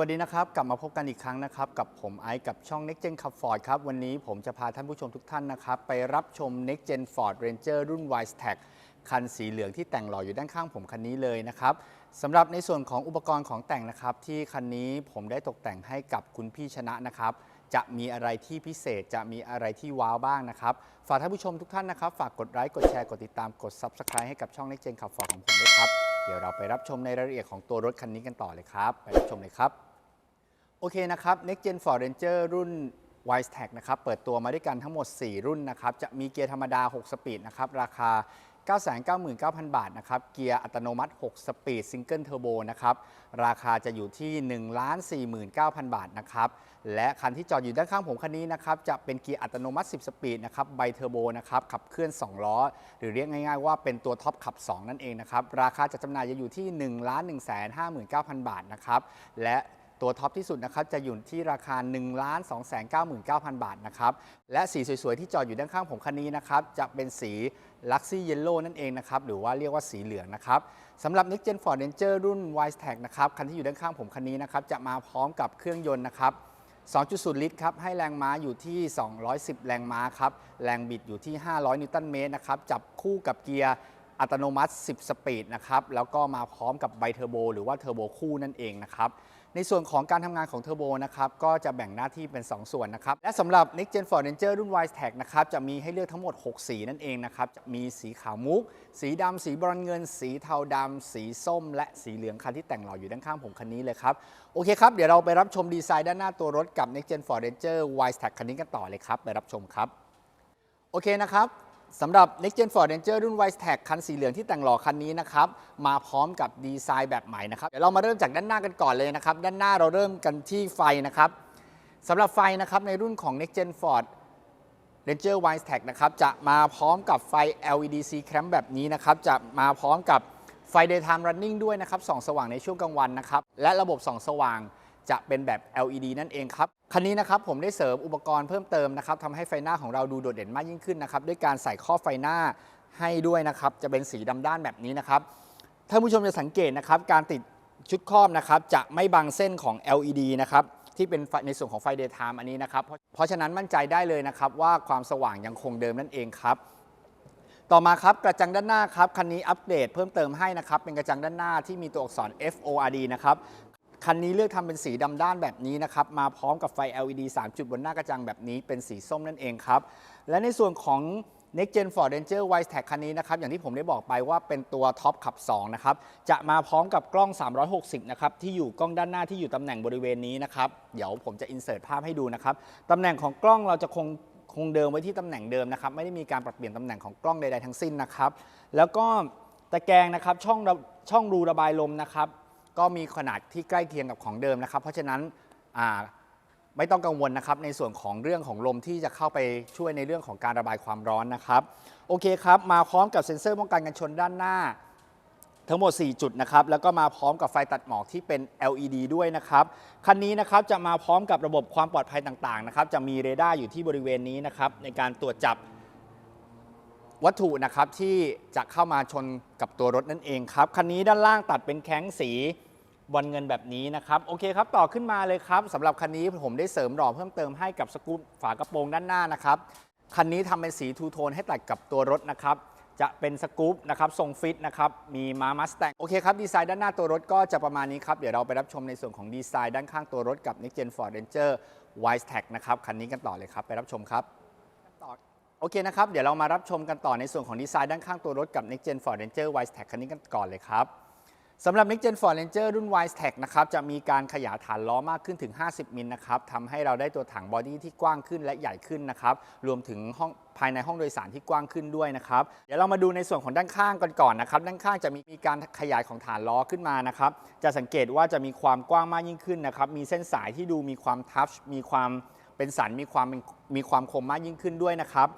วัสดีนะครับ กลับมาพบกันอีกครั้งนะครับ กับผมไอซ์กับช่อง Next Gen Cup Ford ครับ วันนี้ผมจะพาท่านผู้ชมทุกท่านนะครับ ไปรับชม Next Gen Ford Ranger รุ่น w i s e t a c คันสีเหลืองที่แต่งหล่ออยู่ด้านข้างผมคันนี้เลยนะครับสำหรับในส่วนของอุปกรณ์ของแต่งนะครับ ที่คันนี้ผมได้ตกแต่งให้กับคุณพี่ชนะนะครับจะมีอะไรที่พิเศษจะมีอะไรที่ว้าวบ้างนะครับ ฝากท่านผู้ชมทุกท่านนะครับ ฝากกดไลค์กดแชร์กดติดตามกด Subscribe ให้กับช่อง Next Gen Cup Ford ของผมด้วยครับเดี๋ยวเราไปรับชมในรายละเอียดของตัวรถคันนี้กันต่อเลยครับ ไปรับชมเลยครับ โอเคนะครับ Next Gen Ford Ranger รุ่น w i s e t a c นะครับ เปิดตัวมาด้วยกันทั้งหมด 4 รุ่นนะครับ จะมีเกียร์ธรรมดา 6 สปีดนะครับ ราคา 999,000 บาทนะครับ เกียร์อัตโนมัติ 6 สปีดซิงเกิลเทอร์โบนะครับ ราคาจะอยู่ที่ 1,49,000 บาทนะครับ และคันที่จอดอยู่ด้านข้างผมคันนี้นะครับ จะเป็นเกียร์อัตโนมัติ 10 สปีดนะครับ ไบเทอร์โบนะครับ ขับเคลื่อน 2 ล้อ หรือเรียกง่ายๆว่าเป็นตัวท็อปขับ 2 นั่นเองนะครับ ราคาจัดจำหน่ายจะอยู่ที่ 1,159,000 บาทนะครับ และ ตัวท็อปที่สุดนะครับจะอยู่ที่ราคา 1 2 9 9 0 0 0 บาทนะครับ และสีสวยๆ ที่จอดอยู่ด้านข้างผมคันนี้นะครับ จะเป็นสี Luxy Yellow นั่นเองนะครับ หรือว่าเรียกว่าสีเหลืองนะครับสำหรับ Next Gen Ford Ranger รุ่น w i s e t a c นะครับ คันที่อยู่ด้านข้างผมคันนี้นะครับ จะมาพร้อมกับเครื่องยนต์นะครับ2.0 ลิตรครับ ให้แรงม้าอยู่ที่ 210 แรงม้าครับ แรงบิดอยู่ที่ 500 นิวตันเมตรนะครับ จับคู่กับเกียร์อัตโนมัติ 10 สปีดนะครับ แล้วก็มาพร้อมกับไบเทอร์โบหรือว่าเทอร์โบคู่นั่นเองนะครับ ในส่วนของการทำงานของเทอร์โบนะครับก็จะแบ่งหน้าที่เป็น 2 ส่วนนะครับ และสำหรับ Next Gen Ford Ranger รุ่น w i s e t a c นะครับจะมีให้เลือกทั้งหมด 6 สีนั่นเองนะครับจะมีสีขาวมุก สีดำสีบรอนเงิน สีเทาดำสีส้ม และสีเหลืองคันที่แต่งหล่ออยู่ด้านข้างผมคันนี้เลยครับ โอเคครับ เดี๋ยวเราไปรับชมดีไซน์ด้านหน้าตัวรถกับ Next Gen Ford Ranger w i s e t a c คันนี้กันต่อเลยครับ ไปรับชมครับ โอเคนะครับ สำหรับ Next Gen Ford Ranger รุ่น w i s e t a c คันสีเหลืองที่แต่งหล่อคันนี้นะครับ มาพร้อมกับดีไซน์แบบใหม่นะครับ เดี๋ยวเรามาเริ่มจากด้านหน้ากันก่อนเลยนะครับ ด้านหน้าเราเริ่มกันที่ไฟนะครับสำหรับไฟนะครับในรุ่นของ Next Gen Ford Ranger w i s e t a c นะครับจะมาพร้อมกับไฟ LED C clamp แบบนี้นะครับ จะมาพร้อมกับไฟ daytime running ด้วยนะครับส่องสว่างในช่วงกลางวันนะครับ และระบบส่องสว่างจะเป็นแบบ LED นั่นเองครับ คันนี้นะครับผมได้เสริมอุปกรณ์เพิ่มเติมนะครับทำให้ไฟหน้าของเราดูโดดเด่นมากยิ่งขึ้นนะครับด้วยการใส่ข้อบไฟหน้าให้ด้วยนะครับจะเป็นสีดำด้านแบบนี้นะครับท่านผู้ชมจะสังเกตนะครับการติดชุดครอบนะครับจะไม่บังเส้นของ LED นะครับที่เป็นในส่วนของไฟ daytime อันนี้นะครับเพราะฉะนั้นมั่นใจได้เลยนะครับว่าความสว่างยังคงเดิมนั่นเองครับต่อมาครับกระจังด้านหน้าครับคันนี้อัปเดตเพิ่มเติมให้นะครับเป็นกระจังด้านหน้าที่มีตัวอักษร FORD นะครับ คันนี้เลือกทำเป็นสีดำด้านแบบนี้นะครับ มาพร้อมกับไฟ LED 3 จุดบนหน้ากระจังแบบนี้เป็นสีส้มนั่นเองครับ และในส่วนของ Next Gen Ford Ranger w i s e t a c คันนี้นะครับ อย่างที่ผมได้บอกไปว่าเป็นตัวท็อปขับ 2 นะครับ จะมาพร้อมกับกล้อง 360 นะครับ ที่อยู่กล้องด้านหน้าที่อยู่ตำแหน่งบริเวณนี้นะครับ เดี๋ยวผมจะอินเสิร์ตภาพให้ดูนะครับ ตำแหน่งของกล้องเราจะคงคงเดิมไว้ที่ตำแหน่งเดิมนะครับ ไม่ได้มีการปรับเปลี่ยนตำแหน่งของกล้องใดๆทั้งสิ้นนะครับ แล้วก็ตะแกรงนะครับช่องช่องรูระบายลมนะครับ ก็มีขนาดที่ใกล้เคียงกับของเดิมนะครับ เพราะฉะนั้นไม่ต้องกังวลนะครับ ในส่วนของเรื่องของลมที่จะเข้าไปช่วยในเรื่องของการระบายความร้อนนะครับ โอเคครับ มาพร้อมกับเซ็นเซอร์ป้องกันกันชนด้านหน้า ทั้งหมด 4 จุดนะครับ แล้วก็มาพร้อมกับไฟตัดหมอกที่เป็น LED ด้วยนะครับ คันนี้นะครับจะมาพร้อมกับระบบความปลอดภัยต่างๆนะครับ จะมีเรดาร์อยู่ที่บริเวณนี้นะครับ ในการตรวจจับวัตถุนะครับที่จะเข้ามาชนกับตัวรถนั่นเองครับ คันนี้ด้านล่างตัดเป็นแข้งสี บอลเงินแบบนี้นะครับโอเคครับต่อขึ้นมาเลยครับสำหรับคันนี้ผมได้เสริมหล่อเพิ่มเติมให้กับสกูปฝากระโปรงด้านหน้านะครับคันนี้ทำเป็นสีทูโทนให้ตัดกับตัวรถนะครับจะเป็นสกูปนะครับทรงฟิตนะครับมีมามัสแตงโอเคครับดีไซน์ด้านหน้าตัวรถก็จะประมาณนี้ครับ เดี๋ยวเราไปรับชมในส่วนของดีไซน์ด้านข้างตัวรถกับ Next Gen Ford Ranger w i s e t a c นะครับคันนี้กันต่อเลยครับ ไปรับชมครับโอเคนะครับ เดี๋ยวเรามารับชมกันต่อในส่วนของดีไซน์ด้านข้างตัวรถกับ Next Gen Ford Ranger w i s e t a c คันนี้กันก่อนเลยครับ สำหรับ Next Gen Ford Ranger รุ่น w i s e t a c นะครับจะมีการขยายฐานล้อมากขึ้นถึง 50 มิลนะครับทำให้เราได้ตัวถังบอดี้ที่กว้างขึ้นและใหญ่ขึ้นนะครับรวมถึงห้องภายในห้องโดยสารที่กว้างขึ้นด้วยนะครับเดี๋ยวเรามาดูในส่วนของด้านข้างกันก่อนนะครับด้านข้างจะมีมีการขยายของฐานล้อขึ้นมานะครับจะสังเกตว่าจะมีความกว้างมากยิ่งขึ้นนะครับมีเส้นสายที่ดูมีความทัชมีความเป็นสันมีความมีความคมมากยิ่งขึ้นด้วยนะครับ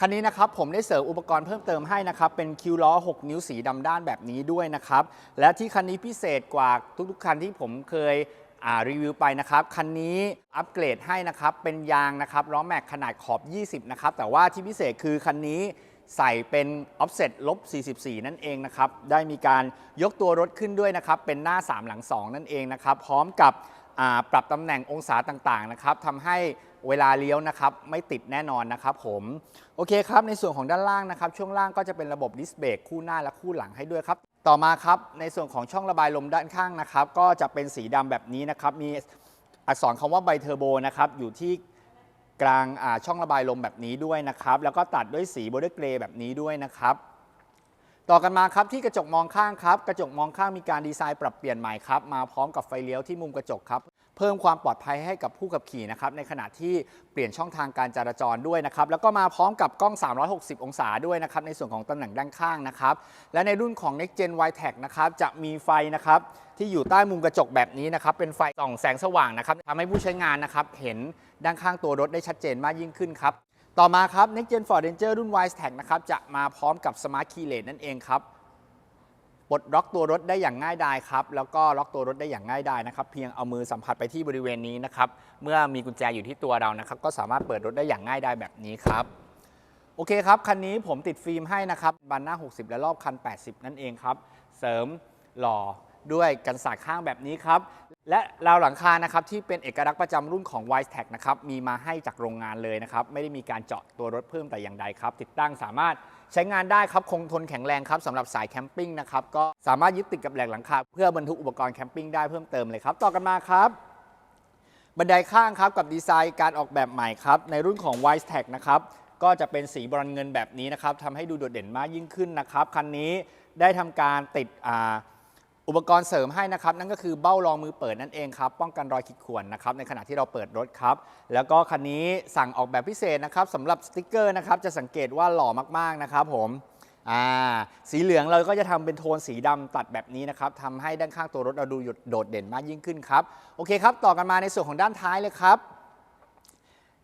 คันนี้นะครับผมได้เสริมอุปกรณ์เพิ่มเติมให้นะครับ เป็นคิวล้อ 6 นิ้วสีดำด้านแบบนี้ด้วยนะครับ และที่คันนี้พิเศษกว่าทุกๆ คันที่ผมเคยรีวิวไปนะครับ คันนี้อัปเกรดให้นะครับ เป็นยางนะครับล้อแม็กขนาดขอบ 20 นะครับ แต่ว่าที่พิเศษคือคันนี้ใส่เป็น offset ลบ 44 นั่นเองนะครับ ได้มีการยกตัวรถขึ้นด้วยนะครับ เป็นหน้า 3 หลัง 2 นั่นเองนะครับ พร้อมกับ ปรับตำแหน่งองศาต่างๆนะครับทำให้เวลาเลี้ยวนะครับไม่ติดแน่นอนนะครับผมโอเคครับในส่วนของด้านล่างนะครับ ช่วงล่างก็จะเป็นระบบดิสเบรกคู่หน้าและคู่หลังให้ด้วยครับต่อมาครับในส่วนของช่องระบายลมด้านข้างนะครับ ก็จะเป็นสีดำแบบนี้นะครับมีอักษรคำว่าไบเทอร์โบนะครับอยู่ที่กลางช่องระบายลมแบบนี้ด้วยนะครับ แล้วก็ตัดด้วยสีโบเดอร์เกรย์แบบนี้ด้วยนะครับ ต่อกันมาครับที่กระจกมองข้างครับกระจกมองข้างมีการดีไซน์ปรับเปลี่ยนใหม่ครับมาพร้อมกับไฟเลี้ยวที่มุมกระจกครับเพิ่มความปลอดภัยให้กับผู้ขับขี่นะครับในขณะที่เปลี่ยนช่องทางการจราจรด้วยนะครับแล้วก็มาพร้อมกับกล้อง 360 องศาด้วยนะครับในส่วนของตำแหน่งด้านข้างนะครับและในรุ่นของ Next Gen y t e c นะครับจะมีไฟนะครับที่อยู่ใต้มุมกระจกแบบนี้นะครับเป็นไฟส่องแสงสว่างนะครับทำให้ผู้ใช้งานนะครับเห็นด้านข้างตัวรถได้ชัดเจนมากยิ่งขึ้นครับ ต่อมาครับ Next Gen Ford Ranger รุ่น y t e c นะครับ จะมาพร้อมกับ Smart Keyless นั่นเองครับปลดล็อกตัวรถได้อย่างง่ายดายครับ แล้วก็ล็อกตัวรถได้อย่างง่ายดายนะครับ เพียงเอามือสัมผัสไปที่บริเวณนี้นะครับ เมื่อมีกุญแจอยู่ที่ตัวเรานะครับ ก็สามารถเปิดรถได้อย่างง่ายดายแบบนี้ครับ โอเคครับ คันนี้ผมติดฟิล์มให้นะครับบานหน้า 60 และรอบคัน 80 นั่นเองครับ เสริมหล่อด้วยกันสาดข้างแบบนี้ครับ และราวหลังคานะครับที่เป็นเอกลักษณ์ประจำรุ่นของ w i s e t e c นะครับมีมาให้จากโรงงานเลยนะครับ ไม่ได้มีการเจาะตัวรถเพิ่มแต่อย่างใดครับ ติดตั้งสามารถใช้งานได้ครับ คงทนแข็งแรงครับสำหรับสายแคมปิ้งนะครับ ก็สามารถยึดติดกับแหลกหลังคา เพื่อบรรทุกอุปกรณ์แคมปิ้งได้เพิ่มเติมเลยครับ ต่อกันมาครับ บันไดข้างครับกับดีไซน์การออกแบบใหม่ครับ ในรุ่นของ w i s e t e c นะครับก็จะเป็นสีบรอนเงินแบบนี้นะครับทำให้ดูโดดเด่นมากยิ่งขึ้นนะครับคันนี้ได้ทำการติดอ่า อุปกรณ์เสริมให้นะครับ นั่นก็คือเบ้ารองมือเปิดนั่นเองครับ ป้องกันรอยขีดข่วนนะครับในขณะที่เราเปิดรถครับ แล้วก็คันนี้สั่งออกแบบพิเศษนะครับสำหรับสติกเกอร์นะครับจะสังเกตว่าหล่อมากๆนะครับผมอ่าสีเหลืองเราก็จะทำเป็นโทนสีดำตัดแบบนี้นะครับทำให้ด้านข้างตัวรถเราดูโดดเด่นมากยิ่งขึ้นครับโอเคครับ ต่อกันมาในส่วนของด้านท้ายเลยครับ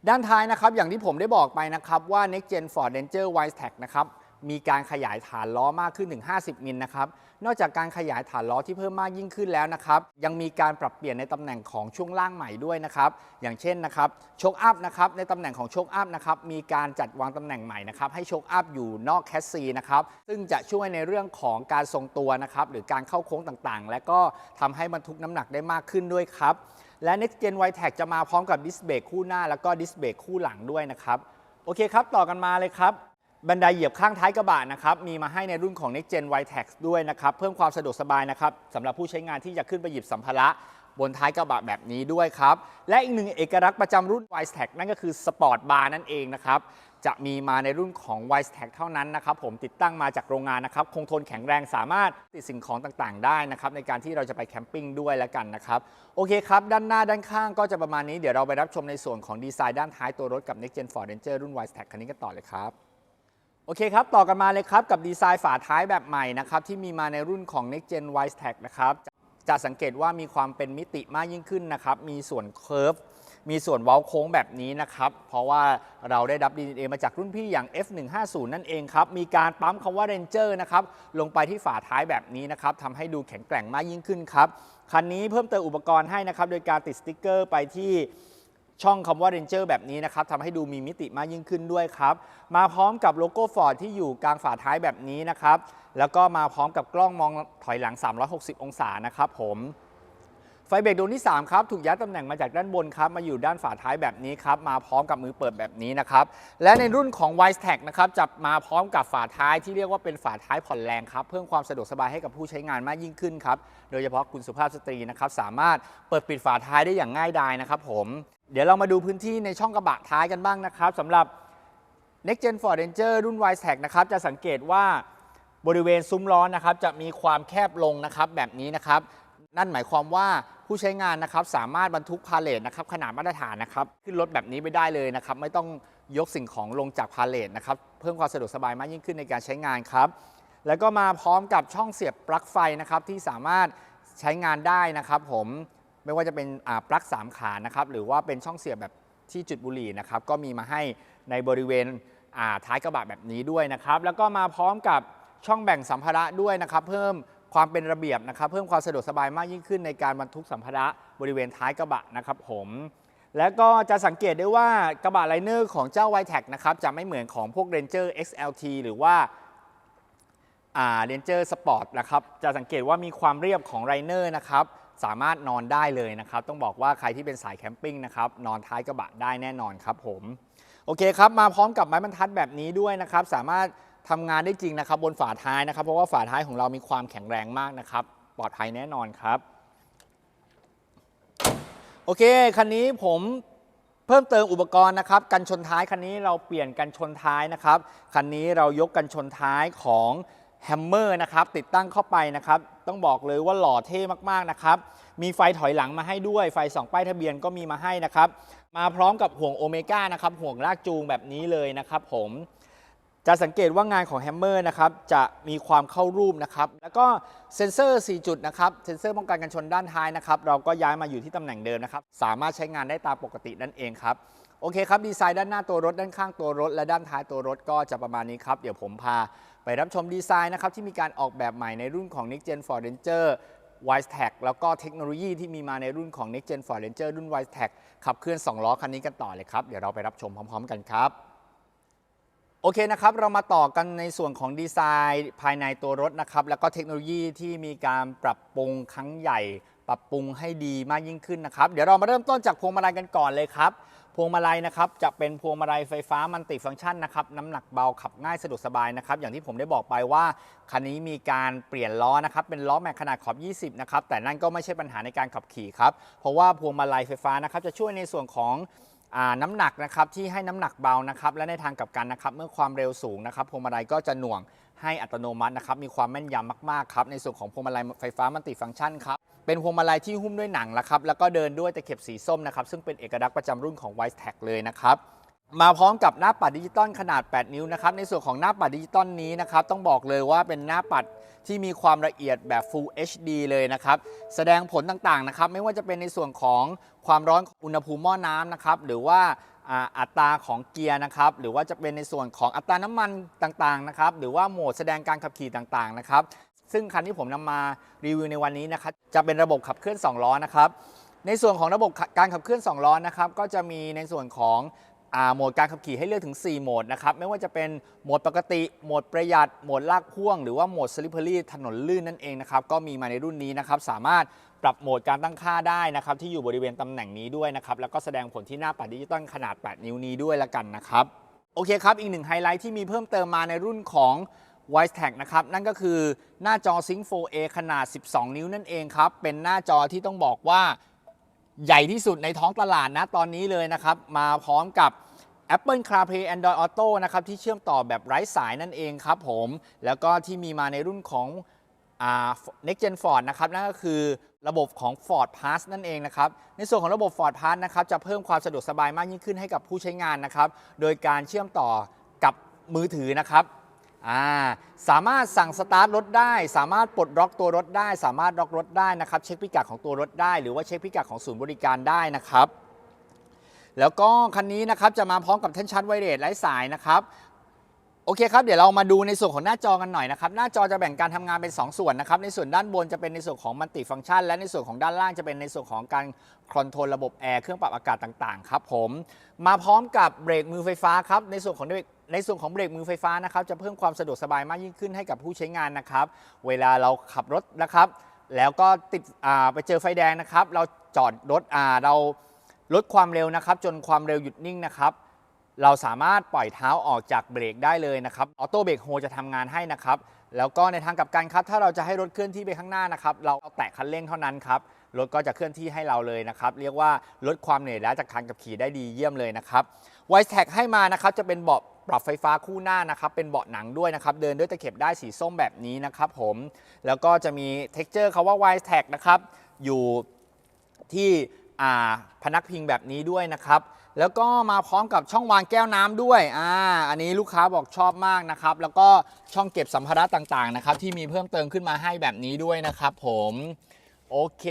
ด้านท้ายนะครับอย่างที่ผมได้บอกไปนะครับว่า Next Gen Ford Ranger w i s e t e c นะครับ มีการขยายฐานล้อมากขึ้นถึง 50 มิลนะครับ นอกจากการขยายฐานล้อที่เพิ่มมากยิ่งขึ้นแล้วนะครับ ยังมีการปรับเปลี่ยนในตำแหน่งของช่วงล่างใหม่ด้วยนะครับ อย่างเช่นนะครับโชคอัพนะครับ ในตำแหน่งของโชคอัพนะครับ มีการจัดวางตำแหน่งใหม่นะครับ ให้โชคอัพอยู่นอกแคสซีนะครับ ซึ่งจะช่วยในเรื่องของการทรงตัวนะครับ หรือการเข้าโค้งต่างๆ และก็ทำให้บรรทุกน้ำหนักได้มากขึ้นด้วยครับ และ Next Gen y t e c จะมาพร้อมกับดิสเบรกคู่หน้า แล้วก็ดิสเบรกคู่หลังด้วยนะครับ โอเคครับ ต่อกันมาเลยครับ บันไดเหยียบข้างท้ายกระบะนะครับมีมาให้ในรุ่นของ Next Gen y t e c ด้วยนะครับเพิ่มความสะดวกสบายนะครับสำหรับผู้ใช้งานที่จะขึ้นไปหยิบสัมภาระบนท้ายกระบะแบบนี้ด้วยครับ และอีกหนึ่งเอกลักษณ์ประจำรุ่น y t e c นั่นก็คือสปอร์ตบาร์นั่นเองนะครับ จะมีมาในรุ่นของ y t e c เท่านั้นนะครับ ผมติดตั้งมาจากโรงงานนะครับ คงทนแข็งแรงสามารถติดสิ่งของต่างๆ ได้นะครับ ในการที่เราจะไปแคมปิ้งด้วยแล้วกันนะครับ โอเคครับ ด้านหน้าด้านข้างก็จะประมาณนี้เดี๋ยวเราไปรับชมในส่วนของดีไซน์ด้านท้ายตัวรถกับ Next Gen Ford Ranger รุ่น y t e c คันนี้กันต่อเลยครับ โอเคครับ ต่อกันมาเลยครับ กับดีไซน์ฝาท้ายแบบใหม่นะครับ ที่มีมาในรุ่นของ Next Gen y t e c นะครับ จะสังเกตว่ามีความเป็นมิติมากยิ่งขึ้นนะครับ มีส่วนเคิร์ฟมีส่วนเว้าโค้งแบบนี้นะครับ เพราะว่าเราได้รับ DNA มาจากรุ่นพี่อย่าง F150 นั่นเองครับ มีการปั๊มคำว่า Ranger นะครับ ลงไปที่ฝาท้ายแบบนี้นะครับทำให้ดูแข็งแกร่งมากยิ่งขึ้นครับ คันนี้เพิ่มเติมอุปกรณ์ให้นะครับ โดยการติดสติ๊กเกอร์ไปที่ ช่องคำว่า Ranger แบบนี้นะครับทำให้ดูมีมิติมากยิ่งขึ้นด้วยครับ มาพร้อมกับโลโก้ Ford ที่อยู่กลางฝาท้ายแบบนี้นะครับ แล้วก็มาพร้อมกับกล้องมองถอยหลัง 360 องศานะครับผมไฟเบรกดวงที่ 3 ครับ ถูกย้ายตำแหน่งมาจากด้านบนครับ มาอยู่ด้านฝาท้ายแบบนี้ครับ มาพร้อมกับมือเปิดแบบนี้นะครับ และในรุ่นของ w i s e t e c นะครับจะมาพร้อมกับฝาท้ายที่เรียกว่าเป็นฝาท้ายผ่อนแรงครับ เพิ่มความสะดวกสบายให้กับผู้ใช้งานมากยิ่งขึ้นครับ โดยเฉพาะคุณสุภาพสตรีนะครับ สามารถเปิดปิดฝาท้ายได้อย่างง่ายดายนะครับผม เดี๋ยวเรามาดูพื้นที่ในช่องกระบะท้ายกันบ้างนะครับสำหรับ Next Gen Ford Ranger รุ่น y t e c นะครับจะสังเกตว่าบริเวณซุ้มล้อนะครับจะมีความแคบลงนะครับแบบนี้นะครับ นั่นหมายความว่าผู้ใช้งานนะครับสามารถบรรทุกพาเลทนะครับขนาดมาตรฐานนะครับขึ้นรถแบบนี้ไปได้เลยนะครับไม่ต้องยกสิ่งของลงจากพาเลทนะครับเพิ่มความสะดวกสบายมากยิ่งขึ้นในการใช้งานครับ แล้วก็มาพร้อมกับช่องเสียบปลั๊กไฟนะครับที่สามารถใช้งานได้นะครับผม ไม่ว่าจะเป็นปลั๊กสามขานะครับหรือว่าเป็นช่องเสียบแบบที่จุดบุหรี่นะครับก็มีมาให้ในบริเวณท้ายกระบะแบบนี้ด้วยนะครับ แล้วก็มาพร้อมกับช่องแบ่งสัมภาระด้วยนะครับ เพิ่มความเป็นระเบียบนะครับ เพิ่มความสะดวกสบายมากยิ่งขึ้นในการบรรทุกสัมภาระบริเวณท้ายกระบะนะครับ ผม แล้วก็จะสังเกตได้ว่ากระบะไลเนอร์ของเจ้า y t e c นะครับจะไม่เหมือนของพวก Ranger XLT หรือว่าอ่า Ranger Sport นะครับจะสังเกตว่ามีความเรียบของไรเนอร์นะครับ สามารถนอนได้เลยนะครับ ต้องบอกว่าใครที่เป็นสายแคมปิ้งนะครับ นอนท้ายกระบะได้แน่นอนครับผมโอเคครับ มาพร้อมกับไม้บรรทัดแบบนี้ด้วยนะครับ สามารถทำงานได้จริงนะครับ บนฝาท้ายนะครับ เพราะว่าฝาท้ายของเรามีความแข็งแรงมากนะครับ ปลอดภัยแน่นอนครับ โอเค คันนี้ผมเพิ่มเติมอุปกรณ์นะครับ กันชนท้ายคันนี้เราเปลี่ยนกันชนท้ายนะครับ คันนี้เรายกกันชนท้ายของ แฮมเมอร์นะครับติดตั้งเข้าไปนะครับ ต้องบอกเลยว่าหล่อเท่มากๆนะครับ มีไฟถอยหลังมาให้ด้วยไฟสองป้ายทะเบียนก็มีมาให้นะครับ มาพร้อมกับห่วงโอเมก้านะครับห่วงลากจูงแบบนี้เลยนะครับผมจะสังเกตว่างานของแฮมเมอร์นะครับจะมีความเข้ารูปนะครับ แล้วก็เซ็นเซอร์ 4 จุดนะครับ เซ็นเซอร์ป้องกันกันชนด้านท้ายนะครับ เราก็ย้ายมาอยู่ที่ตำแหน่งเดิมนะครับ สามารถใช้งานได้ตามปกตินั่นเองครับ โอเคครับ ดีไซน์ด้านหน้าตัวรถ ด้านข้างตัวรถ และด้านท้ายตัวรถก็จะประมาณนี้ครับ เดี๋ยวผมพา ไปรับชมดีไซน์นะครับที่มีการออกแบบใหม่ในรุ่นของ Next Gen Ford Ranger w i s e t a c แล้วก็เทคโนโลยีที่มีมาในรุ่นของ Next Gen Ford Ranger รุ่น w i s e t a c ขับเคลื่อน 2 ล้อคันนี้กันต่อเลยครับ เดี๋ยวเราไปรับชมพร้อม ๆ กันครับ โอเคนะครับ เรามาต่อกันในส่วนของดีไซน์ภายในตัวรถนะครับ แล้วก็เทคโนโลยีที่มีการปรับปรุงครั้งใหญ่ รับปรุงให้ดีมากยิ่งขึ้นนะครับ เดี๋ยวเรามาเริ่มต้นจากพวงมาลัยกันก่อนเลยครับ พวงมาลัยนะครับจะเป็นพวงมาลัยไฟฟ้ามัลติฟังก์ชันนะครับน้ำหนักเบาขับง่ายสะดวกสบายนะครับ อย่างที่ผมได้บอกไปว่าคันนี้มีการเปลี่ยนล้อนะครับเป็นล้อแม็กขนาดขอบ 20 นะครับ แต่นั่นก็ไม่ใช่ปัญหาในการขับขี่ครับ เพราะว่าพวงมาลัยไฟฟ้านะครับจะช่วยในส่วนของน้ำหนักนะครับที่ให้น้ำหนักเบานะครับและในทางกลับกันนะครับเมื่อความเร็วสูงนะครับพวงมาลัยก็จะหน่วงให้อัตโนมัตินะครับมีความแม่นยำมากๆครับในส่วนของพวงมาลัยไฟฟ้ามัลติฟังก์ชันครับ เป็นพวงมาลัยที่หุ้มด้วยหนังแล้วครับแล้วก็เดินด้วยตะเข็บสีส้มนะครับซึ่งเป็นเอกลักษณ์ประจำรุ่นของ w i s e t a c เลยนะครับมาพร้อมกับหน้าปัดดิจิตอลขนาด 8 นิ้วนะครับ ในส่วนของหน้าปัดดิจิตอลนี้นะครับ ต้องบอกเลยว่าเป็นหน้าปัดที่มีความละเอียดแบบ Full HD เลยนะครับ แสดงผลต่างๆนะครับ ไม่ว่าจะเป็นในส่วนของความร้อนอุณหภูมิหม้อน้ำนะครับ หรือว่าอ่าอัตราของเกียร์นะครับ หรือว่าจะเป็นในส่วนของอัตราน้ำมันต่างๆนะครับ หรือว่าโหมดแสดงการขับขี่ต่างๆนะครับ ซึ่งคันที่ผมนำมารีวิวในวันนี้นะครับจะเป็นระบบขับเคลื่อน 2 ล้อนะครับในส่วนของระบบการขับเคลื่อน 2 ล้อนะครับก็จะมีในส่วนของโหมดการขับขี่ให้เลือกถึง 4 โหมดนะครับไม่ว่าจะเป็นโหมดปกติ โหมดประหยัด โหมดลากพ่วง หรือว่าโหมดสลิปเปอรี่ถนนลื่นนั่นเองนะครับก็มีมาในรุ่นนี้นะครับสามารถปรับโหมดการตั้งค่าได้นะครับที่อยู่บริเวณตำแหน่งนี้ด้วยนะครับแล้วก็แสดงผลที่หน้าปัดดิจิตอลขนาด 8 นิ้วนี้ด้วยละกันนะครับโอเคครับอีกหนึ่งไฮไลท์ที่มีเพิ่มเติมมาในรุ่นของ w i s e t a c นะครับ นั่นก็คือหน้าจอ Sync 4A ขนาด 12 นิ้วนั่นเองครับ เป็นหน้าจอที่ต้องบอกว่าใหญ่ที่สุดในท้องตลาดนะตอนนี้เลยนะครับ มาพร้อมกับ Apple CarPlay Android Auto นะครับที่เชื่อมต่อแบบไร้สายนั่นเองครับผม แล้วก็ที่มีมาในรุ่นของอ Next Gen Ford นะครับนั่นก็คือระบบของ Ford Pass นั่นเองนะครับ ในส่วนของระบบ Ford Pass นะครับจะเพิ่มความสะดวกสบายมากยิ่งขึ้นให้กับผู้ใช้งานนะครับ โดยการเชื่อมต่อกับมือถือนะครับ อ่าสามารถสั่งสตาร์ทรถได้ สามารถปลดล็อกตัวรถได้ สามารถล็อกรถได้นะครับ เช็คพิกัดของตัวรถได้ หรือว่าเช็คพิกัดของศูนย์บริการได้นะครับ แล้วก็คันนี้นะครับจะมาพร้อมกับแท่นชาร์จไวเลสไร้สายนะครับโอเคครับ เดี๋ยวเรามาดูในส่วนของหน้าจอกันหน่อยนะครับ หน้าจอจะแบ่งการทำงานเป็น 2 ส่วนนะครับ ในส่วนด้านบนจะเป็นในส่วนของมัลติฟังก์ชัน และในส่วนของด้านล่างจะเป็นในส่วนของการคอนโทรลระบบแอร์เครื่องปรับอากาศต่างๆ ครับผม มาพร้อมกับเบรกมือไฟฟ้าครับ ในส่วนของเบรก ในส่วนของเบรกมือไฟฟ้านะครับจะเพิ่มความสะดวกสบายมากยิ่งขึ้นให้กับผู้ใช้งานนะครับ เวลาเราขับรถนะครับ แล้วก็ติดไปเจอไฟแดงนะครับ เราจอดรถอ่าเราลดความเร็วนะครับ จนความเร็วหยุดนิ่งนะครับเราสามารถปล่อยเท้าออกจากเบรกได้เลยนะครับ ออโต้เบรกโฮจะทำงานให้นะครับ แล้วก็ในทางกลับกันครับ ถ้าเราจะให้รถเคลื่อนที่ไปข้างหน้านะครับ เราเอาแตะคันเร่งเท่านั้นครับ รถก็จะเคลื่อนที่ให้เราเลยนะครับ เรียกว่าลดความเหนื่อยล้าจากการขับขี่ได้ดีเยี่ยมเลยนะครับไว s ์แท็กให้มานะครับจะเป็นเบาะปรับไฟฟ้าคู่หน้านะครับ เป็นเบาะหนังด้วยนะครับ เดินด้วยตะเข็บได้สีส้มแบบนี้นะครับผม แล้วก็จะมีเท็กเจอร์คาว่าไว s ์แท็กนะครับ อยู่ที่พนักพิงแบบนี้ด้วยนะครับ แล้วก็มาพร้อมกับช่องวางแก้วน้ำด้วยอ่าอันนี้ลูกค้าบอกชอบมากนะครับ แล้วก็ช่องเก็บสัมภาระต่างๆนะครับ ที่มีเพิ่มเติมขึ้นมาให้แบบนี้ด้วยนะครับผม โอเค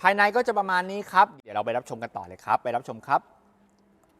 ภายในก็จะประมาณนี้ครับ เดี๋ยวเราไปรับชมกันต่อเลยครับ ไปรับชมครับ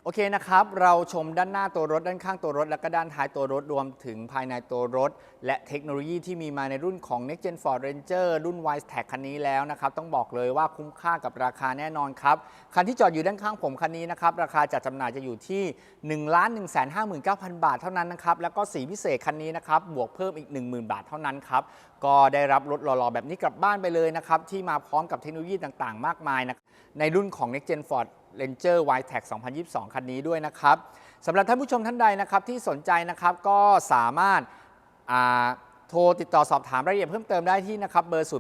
โอเคนะครับ เราชมด้านหน้าตัวรถ ด้านข้างตัวรถ และก็ด้านท้ายตัวรถ รวมถึงภายในตัวรถ และเทคโนโลยีที่มีมาในรุ่นของ Next Gen Ford Ranger รุ่น Wise Tech คันนี้แล้วนะครับ ต้องบอกเลยว่าคุ้มค่ากับราคาแน่นอนครับ คันที่จอดอยู่ด้านข้างผมคันนี้นะครับ ราคาจัดจำหน่ายจะอยู่ที่ 1 1 5 9 0 0 0 บาทเท่านั้นนะครับ แล้วก็สีพิเศษคันนี้นะครับ บวกเพิ่มอีก 10,000 บาทเท่านั้นครับ ก็ได้รับรถหล่อๆแบบนี้กลับบ้านไปเลยนะครับที่มาพร้อมกับเทคโนโลยีต่างๆ มากมายนะในรุ่นของ Next Gen Ford Ranger y t e c 2022 คันนี้ด้วยนะครับสำหรับท่านผู้ชมท่านใดนะครับที่สนใจนะครับก็สามารถาโทรติดต่อสอบถามรายละเอียดเพิ่มเติมได้ที่นะครับเบอร์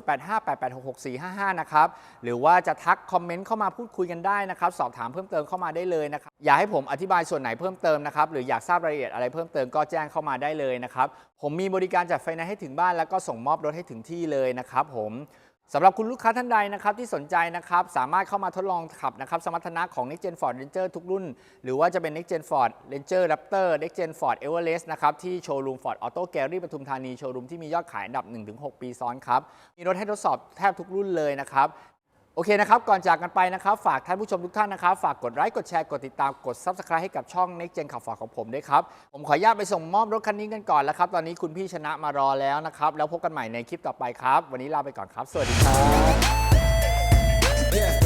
0858866455 นะครับ หรือว่าจะทักคอมเมนต์เข้ามาพูดคุยกันได้นะครับ สอบถามเพิ่มเติมเข้ามาได้เลยนะครับ อยากให้ผมอธิบายส่วนไหนเพิ่มเติมนะครับ หรืออยากทราบรายละเอียดอะไรเพิ่มเติมก็แจ้งเข้ามาได้เลยนะครับ ผมมีบริการจัดไฟแนนซ์ให้ถึงบ้านแล้วก็ส่งมอบรถให้ถึงที่เลยนะครับผม สำหรับคุณลูกค้าท่านใดนะครับที่สนใจนะครับสามารถเข้ามาทดลองขับนะครับสมรรถนะของ Next Gen Ford Ranger ทุกรุ่น หรือว่าจะเป็น Next Gen Ford Ranger Raptor Next Gen Ford Everest นะครับที่โชว์รูม Ford Auto Gallery ปทุมธานีโชว์รูมที่มียอดขายอันดับ 1-6 ปีซ้อนครับ มีรถให้ทดสอบแทบทุกรุ่นเลยนะครับ โอเคนะครับ ก่อนจากกันไปนะครับ ฝากท่านผู้ชมทุกท่านนะครับ ฝากกดไลค์กดแชร์กดติดตามกด Subscribe ให้กับช่อง Next Gen ข่าวฝากของผมด้วยครับ ผมขออนุญาตไปส่งมอบรถคันนี้กันก่อนแล้วครับ ตอนนี้คุณพี่ชนะมารอแล้วนะครับ แล้วพบกันใหม่ในคลิปต่อไปครับ วันนี้ลาไปก่อนครับ สวัสดีครับ Yeah.